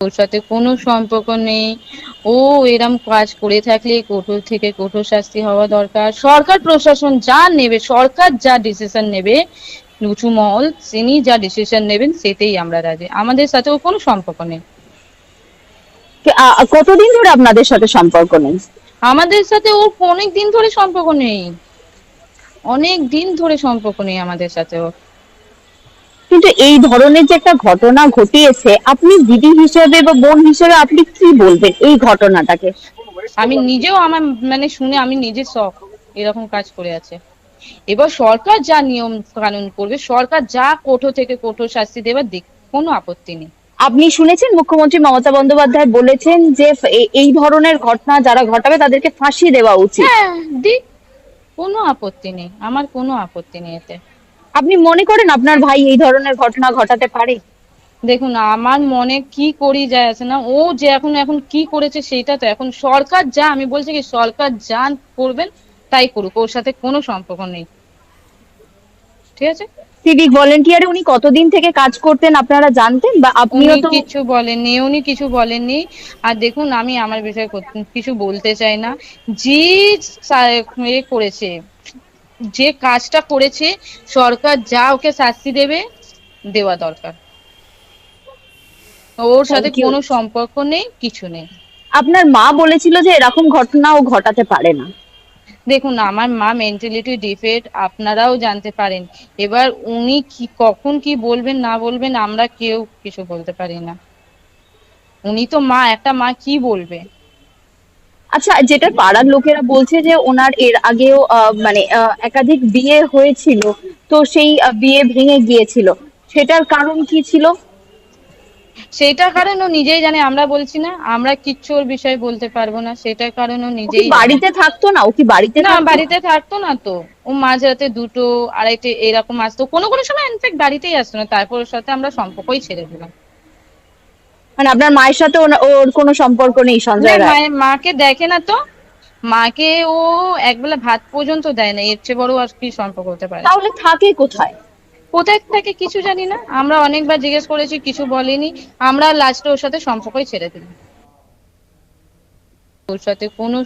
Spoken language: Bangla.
ওর সাথে কোনো সম্পর্ক নেই। ও এরম কাজ করে থাকলে কঠোর থেকে কঠোর শাস্তি হওয়া দরকার। সরকার প্রশাসন যা নেবে সরকার যা ডিসিশন নেবে উঁচু মহল তিনি যা ডিসিশন নেবেন সেটাই আমরা রাজি। আমাদের সাথে ও কোনো সম্পর্ক নেই। কতদিন ধরে আপনাদের সাথে সম্পর্ক নেই? আমাদের সাথে ওর অনেক দিন ধরে সম্পর্ক নেই। অনেক দিন ধরে সম্পর্ক নেই আমাদের সাথে ওর। কিন্তু এই ধরনের যে একটা ঘটনা ঘটিয়েছে আপনি দিদি হিসেবে বা বোন হিসেবে আপনি কি বলবেন এই ঘটনাটাকে? আমি নিজেও আমার মানে শুনে আমি নিজে শখ এরকম কাজ করে আছে। এবার সরকার যা নিয়ম কানুন করবে সরকার যা কঠোর থেকে কঠোর শাস্তি দেবে দেখ কোনো আপত্তি নেই। আপনি শুনেছেন মুখ্যমন্ত্রী মমতা বন্দ্যোপাধ্যায় বলেছেন যে এই ধরনের ঘটনা যারা ঘটাবে তাদেরকে ফাঁসি দেওয়া উচিত। হ্যাঁ কোনো আপত্তি নেই আমার কোনো আপত্তি নেই এতে। আপনি মনে করেন আপনার ভাই এই ধরনের ঘটনা ঘটাতে পারে? দেখুন আমার মনে কি করি যায় আছে না ও যে এখন এখন কি করেছে সেটা তো এখন সরকার যা আমি বলছি কি সরকার যা করবেন তাই করুক ওর সাথে কোনো সম্পর্ক নেই। ঠিক আছে? সিভিক ভলেন্টিয়ারে উনি কতদিন থেকে কাজ করতেন আপনারা জানতেন? বা আপনিও তো কিছু বলেননি উনি কিছু বলেননি। আর দেখুন আমি আমার বিষয়ে কিছু বলতে চাই না। যে এ করেছে যে কাজটা করেছে সরকার যা ওকে শাস্তি দেবে দেওয়া দরকার। ওর সাথে কোনো সম্পর্ক নেই কিছু নেই। আপনার মা বলেছিল যে এরকম ঘটনা ও ঘটাতে পারে না। দেখুন আমার মা মেন্টালিটি ডিফেক্ট আপনারাও জানতে পারেন। এবার উনি কি কখন কি বলবেন না বলবেন আমরা কেউ কিছু বলতে পারি না। উনি তো মা একটা মা কি বলবে? আচ্ছা যেটা পাড়ার লোকেরা বলছে যে ওনার এর আগেও মানে একাধিক বিয়ে হয়েছিল তো সেই বিয়ে ভেঙে গিয়েছিল। সেটার কারণ কি ছিল? সেটার কারণ ও নিজেই জানে আমরা বলছি না আমরা কিচ্ছু ওর বিষয়ে বলতে পারব না সেটার কারণ ও নিজেই বাড়িতে থাকতো না? ও কি বাড়িতে না বাড়িতে থাকতো না তো। ও মাঝরাতে দুটো আড়াইটে এরকম আসতো। কোনো কোনো সময় ইনফেক্ট বাড়িতেই আসতো না তারপর ওর সাথে আমরা সম্পর্কই ছেড়ে দিলাম। মানে আপনার মায়ের সাথে ওর কোনো সম্পর্ক নেই সঞ্জয় রায়? মাকে দেখে না তো। মাকে ও একবেলা ভাত পর্যন্ত দেয় না এর চেয়ে বড় আর কি সম্পর্ক হতে পারে। তাহলে থাকে কোথায়? কোথায় থাকে কিছু জানি না। আমরা অনেকবার জিজ্ঞেস করেছি কিছু বলেনি। আমরা লাস্টে ওর সাথে সম্পর্কই ছেড়ে দিলাম। ওর সাথে কোনো